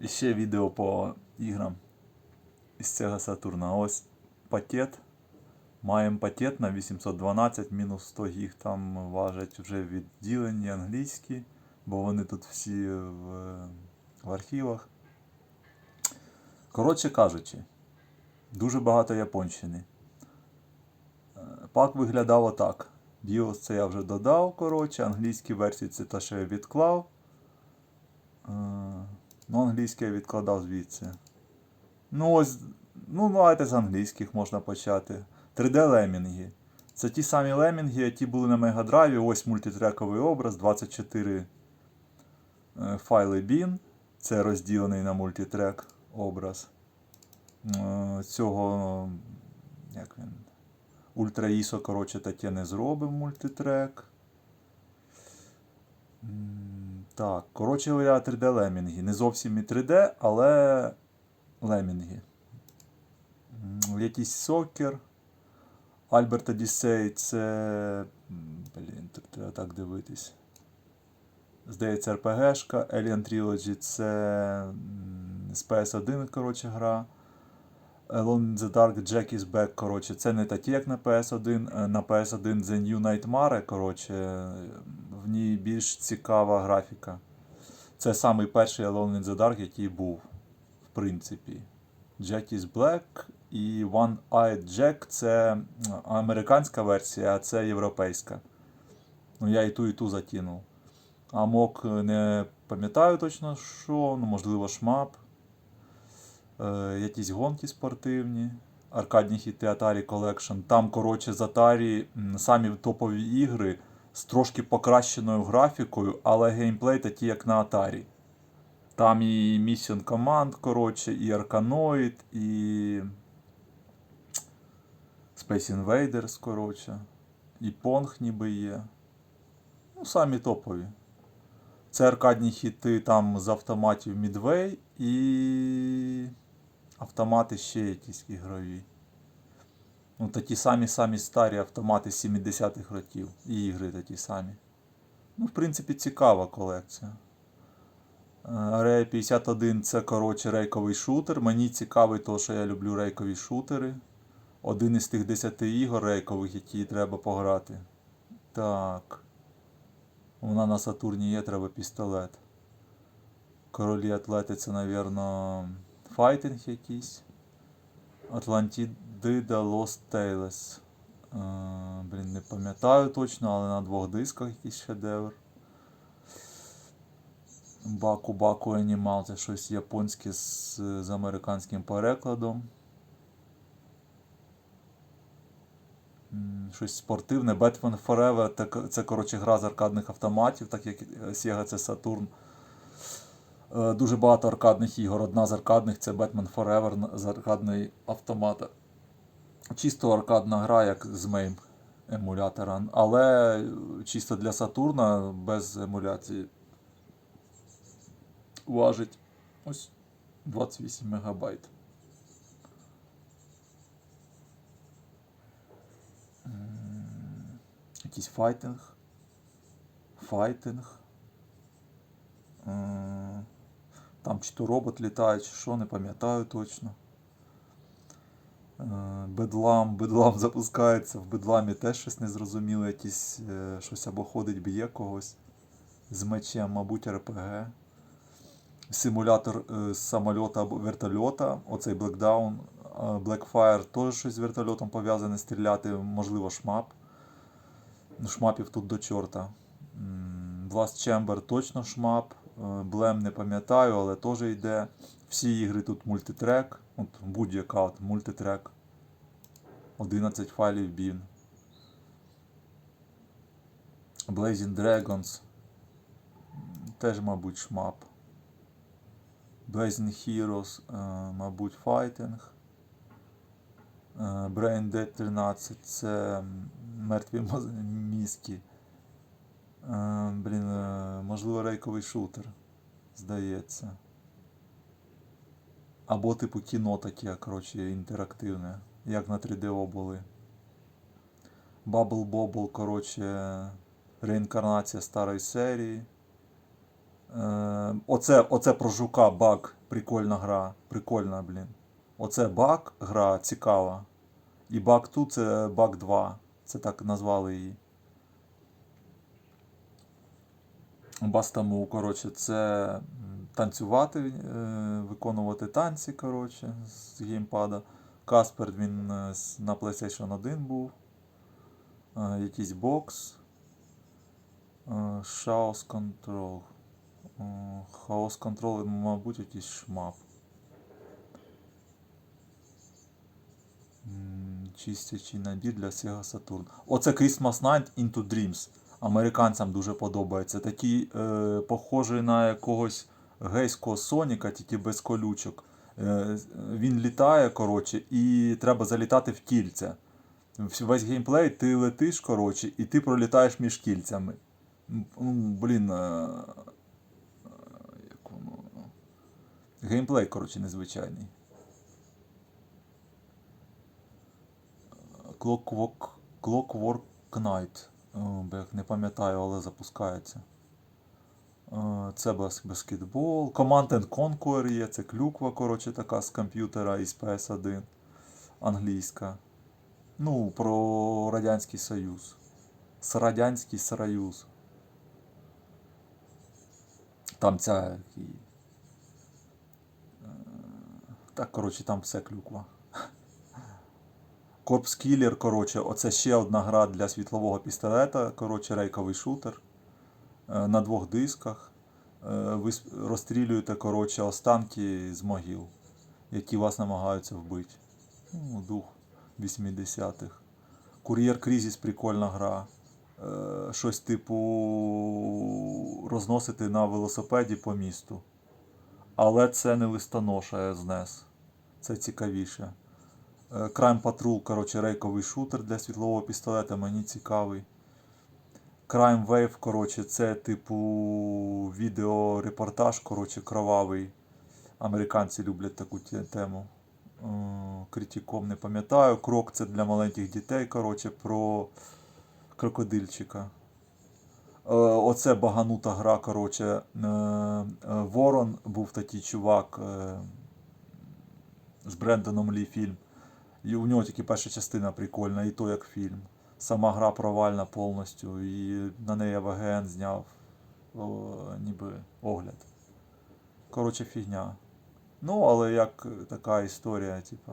І ще відео по іграм із цього Сатурна. Ось пакет. Маємо пакет на 812 мінус 100 гіг. Там важать вже відділені англійські, бо вони тут всі в, в архівах. Коротше кажучи, дуже багато японщини. Е, Пак виглядав отак. BIOS це я вже додав, коротше, англійські версії це те, що я відклав. Ну, англійське я відкладав звідси. Ну, ось, ну, давайте з англійських можна почати. 3D лемінги. Це ті самі лемінги, які були на Мегадрайві. Ось мультитрековий образ, 24 е, файли bin. Це розділений на мультитрек образ. Е, Цього, як він, Ультра ISO, коротше, таке не зробив мультитрек. Так, коротше говоря, 3D лемінги. Не зовсім і 3D, але лемінги. Якийсь сокер. Альберт Одіссей це. Блін, тут треба так дивитись. Здається, РПГшка. Alien Trilogy це з PS1, коротше, гра. Alone in the Dark Jack is Back, коротше, це не такі, як на PS1. Е, На PS1 The New Nightmare, коротше, ній більш цікава графіка. Це самий перший Alone in the Dark, який був, в принципі. Jack is Black і One Eyed Jack це американська версія, а це європейська. Ну, я і ту, і ту закинув. Амок е, не пам'ятаю точно, що, ну, можливо, шмап. Е, якісь гонки спортивні, аркадні хіти Atari Collection. Там, коротше, з Atari самі топові ігри з трошки покращеною графікою, але геймплей такий, як на Atari. Там і Mission Command, коротше, і Arkanoid, і Space Invaders, коротше, і Pong ніби є. Ну, самі топові. Це аркадні хіти там з автоматів Midway і автомати ще якісь ігрові. Ну, такі самі-самі старі автомати 70-х років. І ігри такі самі. Ну, в принципі, цікава колекція. Area 51 це, коротше, рейковий шутер. Мені цікавий, то, що я люблю рейкові шутери. Один із тих 10 ігор рейкових, які треба пограти. Так. Вона на Сатурні є, треба пістолет. Королі атлети це, навірно, файтинг якийсь. Атлантида Lost Tales. Е, блін, не пам'ятаю точно, але на двох дисках якийсь шедевр. Баку Баку Animal це щось японське з, з американським перекладом. Щось спортивне. Batman Forever це, це коротше, гра з аркадних автоматів, так як Sega це Saturn. Е, Дуже багато аркадних ігор. Одна з аркадних це Batman Forever з аркадної автомата. Чисто аркадна гра, як з MAME емулятора. Але чисто для Сатурна без емуляції важить ось 28 мегабайт. Якийсь файтинг. Файтинг. Там чи то робот літає, чи що, не пам'ятаю точно. Е, Бедлам, бедлам запускається. В бедламі теж щось незрозуміле, якісь е, щось або ходить, б'є когось з мечем, мабуть, РПГ. Симулятор е, самольота або вертольота. Оцей Blackdown, е, Blackfire теж щось з вертольотом пов'язане стріляти, можливо, шмап. Ну, шмапів тут до чорта. Blast Chamber точно шмап. Блем не пам'ятаю, але теж йде. Всі ігри тут мультитрек. От будь-яка мультитрек. 11 файлів bin. Blazing Dragons. Теж, мабуть, шмап. Blazing Heroes, е, мабуть, Fighting. Е, Brain Dead 13 це мертві мізки. Е, Блін, можливо, рейковий шутер, здається. Або типу кіно таке, коротше, інтерактивне, як на 3DO були. Bubble Bobble, коротше, реінкарнація старої серії. Е, оце, оце про жука баг Прикольна гра. Прикольна, блін. Оце баг гра цікава. І баг 2 це баг 2. Це так назвали її. Бастаму, коротше, це танцювати, е, виконувати танці, коротше, з геймпада. Каспер він е, на PlayStation 1 був. Е, якийсь бокс. Chaos Control. Chaos Control, мабуть, якийсь шмап. Чистячий набір для Sega Saturn. Оце Christmas Night Into Dreams. Американцям дуже подобається. Такий е, похожий на якогось гейського Соніка, тільки без колючок. Е, він літає, коротше, і треба залітати в кільця. Весь геймплей ти летиш, коротше, і ти пролітаєш між кільцями. Ну, блін. Е, як воно. Геймплей, коротше, незвичайний. Clockwork, Clockwork Knight. Не пам'ятаю, але запускається. Е, Це баскетбол. Command and Conquer є, це клюква, коротше, така з комп'ютера із PS1. Англійська. Ну, про Радянський Союз. С Радянський Союз. Там ця. е, Так, коротше, там все клюква. Корпс Кілер, коротше, оце ще одна гра для світлового пістолета, коротше, рейковий шутер на двох дисках. Е, Ви розстрілюєте, коротше, останки з могил, які вас намагаються вбити. Ну, дух 80-х. Кур'єр Крізіс прикольна гра. Е, Щось типу розносити на велосипеді по місту. Але це не листоноша СНЕС. Це цікавіше. Е, Crime Patrol, коротше, рейковий шутер для світлового пістолета, мені цікавий. Crime Wave, коротше, це типу відеорепортаж, коротше, кровавий. Американці люблять таку тему. Е, Критиком не пам'ятаю. Крок це для маленьких дітей, коротше, про крокодильчика. Е, Оце баганута гра, коротше. е, Ворон був такий чувак з Брендоном Лі фільм. І у нього тільки перша частина прикольна, і то як фільм. Сама гра провальна повністю, і на неї ВГН зняв о, ніби огляд. Коротше, фігня. Ну, але як така історія, типа.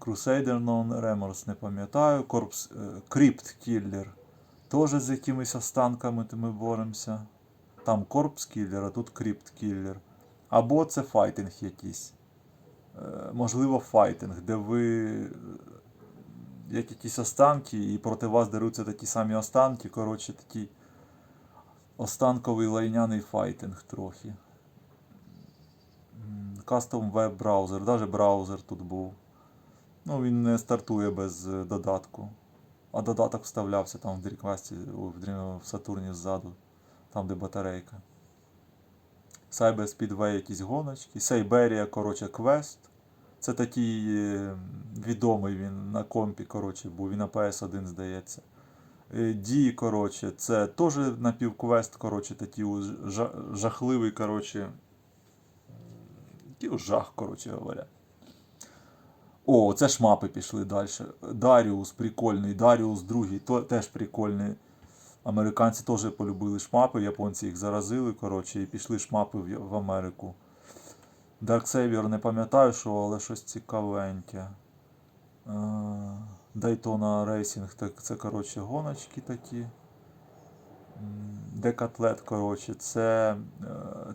Crusader Non Remorse, не пам'ятаю. Корпс е, Crypt Killer. Теж з якимись останками ми боремося. Там Corpse Killer, а тут Crypt Killer. Або це файтинг якийсь. Е, можливо, файтинг, де ви е, як якісь останки, і проти вас деруться такі самі останки. Коротше, такий останковий лайняний файтинг трохи. Custom Web браузер, навіть браузер тут був. Ну, він не стартує без е, додатку. А додаток вставлявся там в в в Сатурні ззаду, там де батарейка. Cyber Speedway якісь гоночки. Сайберія, коротше, квест. Це такий е, відомий він на компі, коротше, був, він на PS1, здається. Е, Ді, коротше, це теж напівквест, коротше, такий жахливий, коротше. Такий жах, коротше говоря. О, це шмапи пішли далі. Даріус прикольний, Даріус другий, то, теж прикольний. Американці теж полюбили шмапи, японці їх заразили, коротше, і пішли шмапи в, в Америку. Dark Savior не пам'ятаю, що, але щось цікавеньке. Е, Daytona Racing, так, це, коротше, гоночки такі. Декатлет, коротше, це е,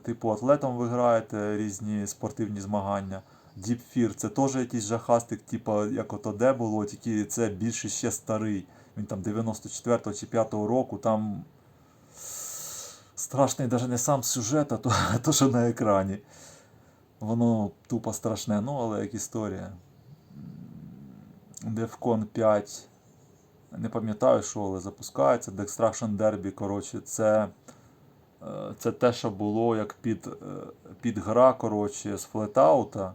типу атлетом ви граєте різні спортивні змагання. Deep Fear це теж якийсь жахастик, типу, як ото де було, тільки це більше ще старий. Він там 94 чи 5 року, там страшний навіть не сам сюжет, а то, то, що на екрані. Воно тупо страшне, ну, але як історія. Defcon 5. Не пам'ятаю, що, але запускається. Destruction Derby, коротше, це, е, це те, що було як під, е, під гра, коротше, з флетаута.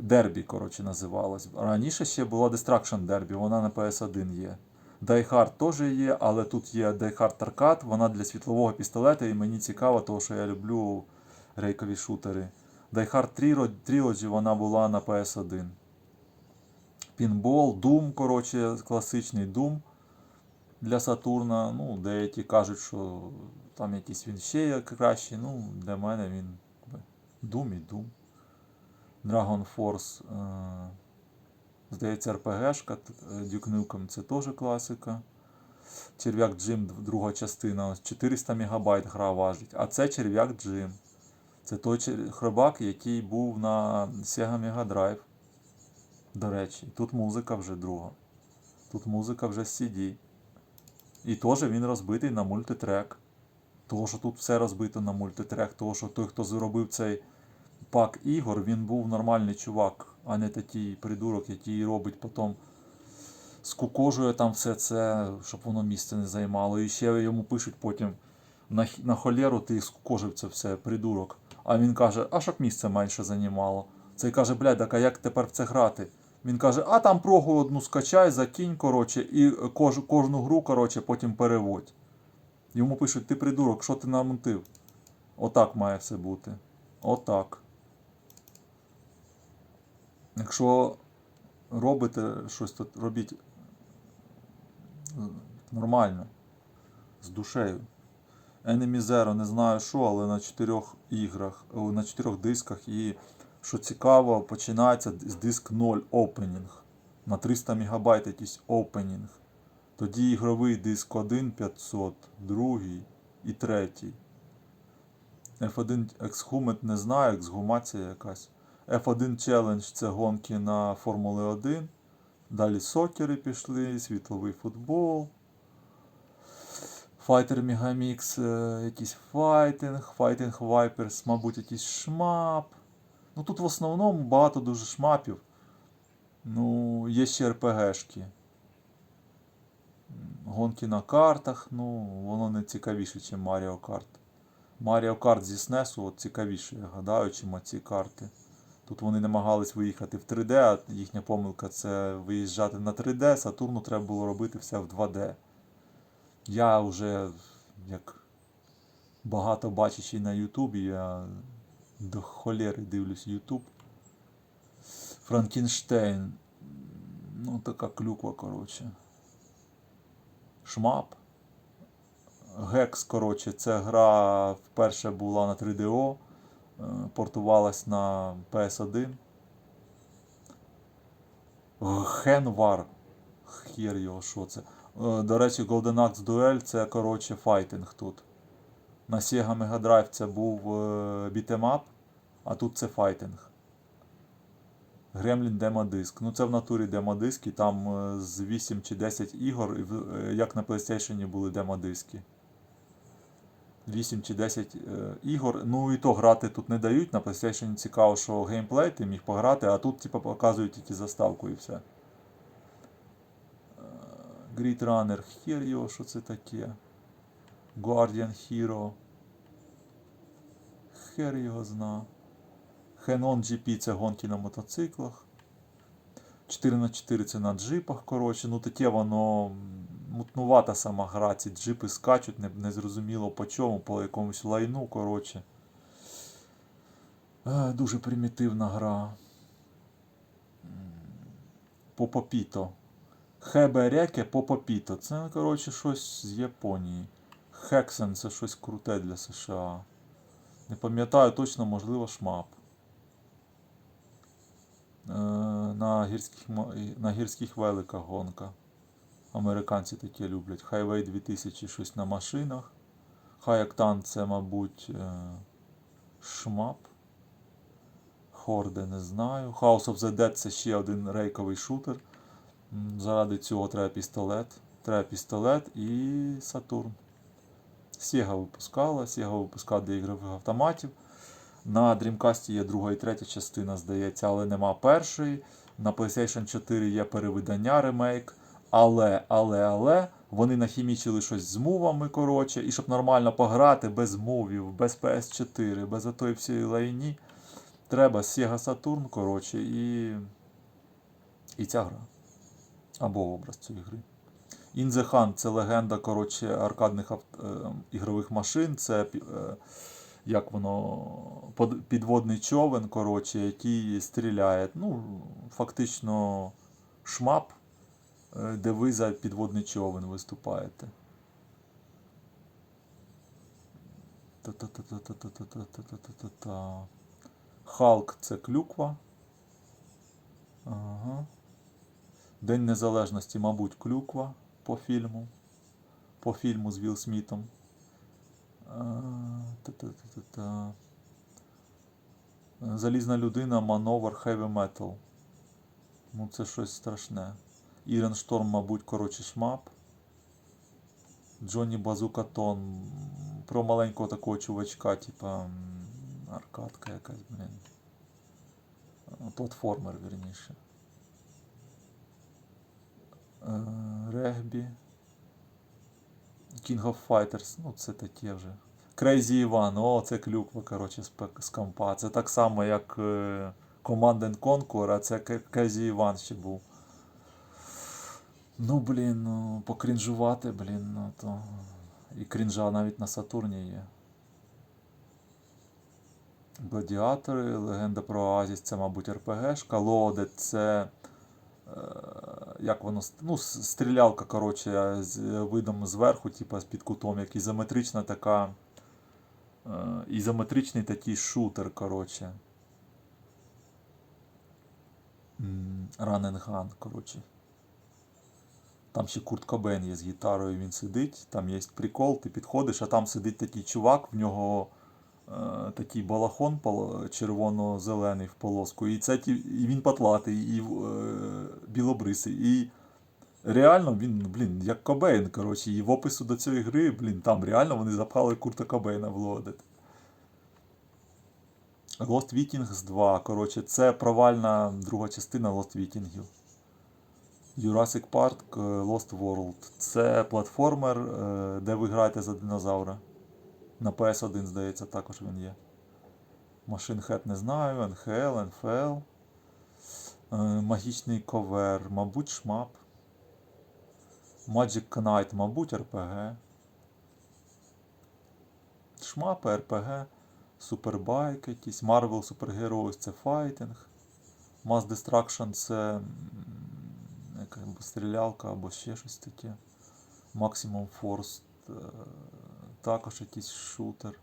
Дербі, коротше, називалась. Раніше ще була Destruction Derby, вона на PS1 є. Die Hard теж є, але тут є Die Hard Arcade, вона для світлового пістолета, і мені цікаво, тому що я люблю рейкові шутери. Hard Trilogy вона була на PS1. Пінбол, Doom, коротше, класичний Doom для Сатурна. Ну, деякі кажуть, що там якийсь він ще є кращий. Ну, для мене він Doom і Doom. Dragon Force. Е- здається, РПГшка. е, Duke Nukem це теж класика. Черв'як Джим, друга частина. 400 МБ гра важить. А це черв'як Джим. Це той хробак, який був на Sega Mega Drive. До речі, тут музика вже друга. Тут музика вже з CD. І теж він розбитий на мультитрек. Того, що тут все розбито на мультитрек, того, що той, хто зробив цей пак ігор, він був нормальний чувак, а не такий придурок, який робить потім скукожує там все це, щоб воно місце не займало. І ще йому пишуть потім на, на холєру ти скукожив це все, придурок. А він каже, а щоб місце менше займало. Цей каже, блядь, так а як тепер в це грати? Він каже, а там прогу одну скачай, закинь, коротше, і кож, кожну гру, коротше, потім переводь. Йому пишуть, ти придурок, що ти намутив? Отак має все бути. Отак. Якщо робите щось, то робіть нормально, з душею. Enemy Zero, не знаю що, але на чотирьох іграх, на чотирьох дисках. І що цікаво, починається з диск 0 Opening. На 300 МБ якийсь Opening. Тоді ігровий диск 1 500, другий і третій. F1 Exhumed не знаю, ексгумація якась. F1 Challenge це гонки на Формули 1. Далі сокери пішли, світловий футбол. Fighter Megamix, е, якийсь файтинг, Fighting Vipers, мабуть, якийсь шмап. Ну тут в основному багато дуже шмапів. Ну, є ще РПГшки. Гонки на картах, ну, воно не цікавіше, ніж Mario Kart. Mario Kart зі SNES от цікавіше, я гадаю, чим ці карти. Тут вони намагались виїхати в 3D, а їхня помилка це виїжджати на 3D, Сатурну треба було робити все в 2D. Я вже як багато бачачи на Ютубі, я до холєри дивлюсь Ютуб. Франкенштейн. Ну, така клюква, коротше. Шмап. Гекс, коротше, це гра вперше була на 3DO, е, портувалась на PS1. Хенвар. Хер його, що це. Е, До речі, Golden Axe Duel це, коротше, файтинг тут. На Sega Mega Drive це був е, бітемап, а тут це файтинг. Gremlin демодиск. Ну це в натурі демодиски, там е, з 8 чи 10 ігор, е, як на PlayStation були демодиски. 8 чи 10 е, ігор. Ну і то грати тут не дають. На PlayStation цікаво, що геймплей ти міг пограти, а тут типу, показують тільки заставку і все. Grid Runner, його, що це таке. Guardian Hero. Хер його зна. Henon GP це гонки на мотоциклах. 4 на 4 це на джипах, коротше. Ну таке воно мутнувата сама гра. Ці джипи скачуть, не, не зрозуміло по чому, по якомусь лайну, коротше. Е, дуже примітивна гра. М, Хебереке Попопіто. Це, коротше, щось з Японії. Хексен це щось круте для США. Не пам'ятаю точно, можливо, шмап. Е, на гірських, на гірських великах гонка. Американці таке люблять. Highway 2000 щось на машинах. Хаяктан це, мабуть, е, шмап. Хорде не знаю. House of the Dead це ще один рейковий шутер. Заради цього треба пістолет. Треба пістолет і Сатурн. Sega випускала, Sega випускала для ігрових автоматів. На Dreamcast є друга і третя частина, здається, але нема першої. На PlayStation 4 є перевидання ремейк. Але, але, але вони нахімічили щось з мувами, коротше, і щоб нормально пограти без мувів, без PS4, без отої всієї лайні, треба Sega Saturn, коротше, і, і ця гра. Або образ цієї гри. In the Hunt це легенда коротше, аркадних е, ігрових машин. Це е, як воно, підводний човен, коротше, який стріляє. Ну, фактично шмап, е, де ви за підводний човен виступаєте. Халк це клюква. Ага. День Незалежності, мабуть, клюква по фільму. По фільму з Вілл Смітом. Залізна людина, мановер, heavy metal. Ну, це щось страшне. Ірен Шторм, мабуть, коротше, шмап. Джонні Базука Тон. Про маленького такого чувачка, типа аркадка якась, блін. Платформер, вірніше. Е, Регбі. King of Fighters, ну це таке вже. Crazy Іван, о, це клюква, коротше, з, компа. Це так само, як е, Command and Conquer, а це Crazy Іван ще був. Ну, блін, ну, покрінжувати, блін, ну то. І крінжа навіть на Сатурні є. Гладіатори, Легенда про Оазіс, це, мабуть, РПГшка. Лоде це. Е, Як воно ну, стрілялка, коротше, з видом зверху, типу, з під кутом, як ізометрична така. е, Ізометричний такий шутер, коротше. Gun, коротше. Там ще Курт Кобен є з гітарою, він сидить, там є прикол, ти підходиш, а там сидить такий чувак, в нього такий балахон червоно-зелений в полоску, і, це, і він патлатий, і е, білобрисий. І реально він, блін, як Кобейн, коротше, і в опису до цієї гри, блін, там реально вони запхали Курта Кобейна в лодит. Lost Vikings 2, коротше, це провальна друга частина Lost Vikings. Jurassic Park е, Lost World. Це платформер, е, де ви граєте за динозавра. На PS1, здається, також він є. Machine Head не знаю, NHL, NFL. Е, Магічний ковер, мабуть, шмап. Magic Knight, мабуть, RPG. Шмапи, RPG. Супербайк якийсь. Marvel Superheroes це файтинг. Mass Destruction це м, яка або стрілялка, або ще щось таке. Maximum Force е, також якийсь шутер.